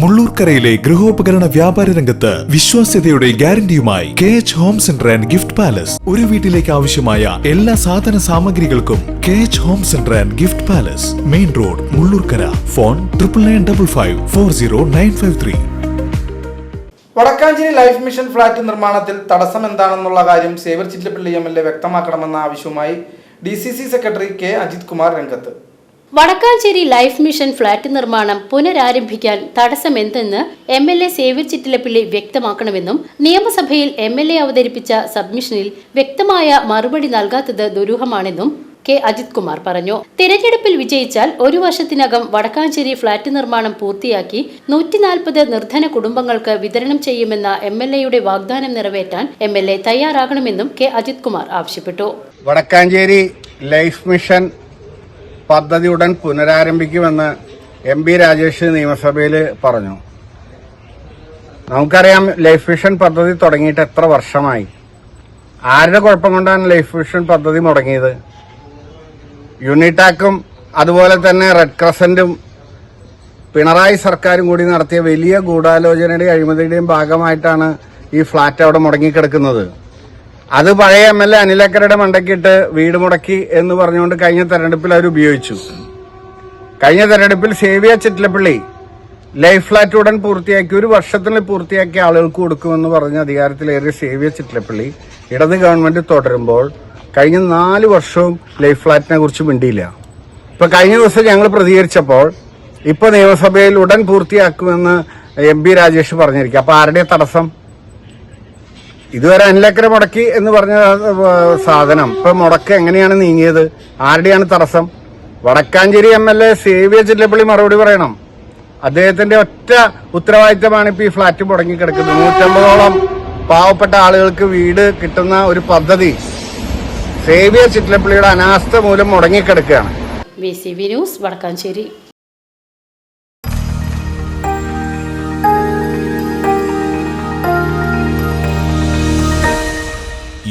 മുള്ളൂർക്കരയിലെ ഗൃഹോപകരണ വ്യാപാര രംഗത്ത് വിശ്വാസ്യതയുടെ ഗ്യാരണ്ടിയുമായി K H home centre and gift palace ഒരു വീട്ടിലേക്ക് ആവശ്യമായ എല്ലാ സാധന സാമഗ്രികൾക്കും K H home centre and gift palace main road Mullurkara. Phone triple nine double five four zero nine five three Vadakkanchery life mission flat നിർമ്മാണത്തിൽ തടസ്സം എന്താണെന്നുള്ള കാര്യം Xavier Chittilappilly M L A വ്യക്തമാക്കണമെന്ന ആവശ്യവുമായി D C C secretary K Ajith Kumar രംഗത്ത്. Vadakkanchery life mission flat നിർമ്മാണം പുനരാരംഭിക്കാൻ തടസ്സമെന്തെന്ന് M L A Xavier Chittilappilly വ്യക്തമാക്കണമെന്നും നിയമസഭയിൽ M L A അവതരിപ്പിച്ച സബ്മിഷനിൽ വ്യക്തമായ മറുപടി നൽകാത്തത് ദുരൂഹമാണെന്നും കെ അജിത് കുമാർ പറഞ്ഞു. തിരഞ്ഞെടുപ്പിൽ വിജയിച്ചാൽ ഒരു വർഷത്തിനകം വടക്കാഞ്ചേരി ഫ്ളാറ്റ് നിർമ്മാണം പൂർത്തിയാക്കി നൂറ്റിനാൽപ്പത് നിർധന കുടുംബങ്ങൾക്ക് വിതരണം ചെയ്യുമെന്ന എം എൽ എയുടെ വാഗ്ദാനം നിറവേറ്റാൻ എം എൽ എ തയ്യാറാകണമെന്നും കെ അജിത് കുമാർ ആവശ്യപ്പെട്ടു. വടക്കാഞ്ചേരി ലൈഫ് മിഷൻ പദ്ധതി ഉടൻ പുനരാരംഭിക്കുമെന്ന് എം പി രാജേഷ് നിയമസഭയിൽ പറഞ്ഞു. നമുക്കറിയാം ലൈഫ് മിഷൻ പദ്ധതി തുടങ്ങിയിട്ട് എത്ര വർഷമായി. ആരുടെ കുഴപ്പം കൊണ്ടാണ് ലൈഫ് മിഷൻ പദ്ധതി മുടങ്ങിയത്? യൂണിടാക്കും അതുപോലെ തന്നെ റെഡ് ക്രസന്റും പിണറായി സർക്കാരും കൂടി നടത്തിയ വലിയ ഗൂഢാലോചനയുടെയും അഴിമതിയുടെയും ഭാഗമായിട്ടാണ് ഈ ഫ്ളാറ്റ് അവിടെ മുടങ്ങിക്കിടക്കുന്നത്. അത് പഴയ എം എൽ എ അനിലക്കരയുടെ മണ്ടക്കിട്ട് വീട് മുടക്കി എന്ന് പറഞ്ഞുകൊണ്ട് കഴിഞ്ഞ തെരഞ്ഞെടുപ്പിൽ അവർ ഉപയോഗിച്ചു. കഴിഞ്ഞ തെരഞ്ഞെടുപ്പിൽ സേവിയ ചിറ്റിലപ്പള്ളി ലൈഫ് ഫ്ലാറ്റ് ഉടൻ പൂർത്തിയാക്കി ഒരു വർഷത്തിനുള്ളിൽ പൂർത്തിയാക്കിയ ആളുകൾക്ക് കൊടുക്കുമെന്ന് പറഞ്ഞ് അധികാരത്തിലേറിയ സേവിയ ചിറ്റിലപ്പള്ളി ഇടത് ഗവൺമെന്റ് തുടരുമ്പോൾ കഴിഞ്ഞ നാല് വർഷവും ലൈഫ് ഫ്ലാറ്റിനെ കുറിച്ച് മിണ്ടിയില്ല. ഇപ്പൊ കഴിഞ്ഞ ദിവസം ഞങ്ങൾ പ്രതികരിച്ചപ്പോൾ ഇപ്പൊ നിയമസഭയിൽ ഉടൻ പൂർത്തിയാക്കുമെന്ന് എം പി രാജേഷ് പറഞ്ഞിരിക്കും. അപ്പൊ ആരുടെ തടസ്സം? ഇതുവരെ അനിലക്കര മുടക്കി എന്ന് പറഞ്ഞ സാധനം. ഇപ്പൊ മുടക്ക് എങ്ങനെയാണ് നീങ്ങിയത്? ആരുടെയാണ് തടസ്സം? വടക്കാഞ്ചേരി എം എൽ എ സേവിയ ചില്ലപ്പള്ളി മറുപടി പറയണം. അദ്ദേഹത്തിന്റെ ഒറ്റ ഉത്തരവാദിത്തമാണ് ഇപ്പൊ ഈ ഫ്ളാറ്റ് മുടങ്ങിക്കിടക്കുന്നത്. നൂറ്റമ്പതോളം പാവപ്പെട്ട ആളുകൾക്ക് വീട് കിട്ടുന്ന ഒരു പദ്ധതി സേവിയ ചിറ്റലപ്പള്ളിയുടെ അനാസ്ഥ മൂലം മുടങ്ങിക്കിടക്കുകയാണ്. B C B news Vadakkanchery.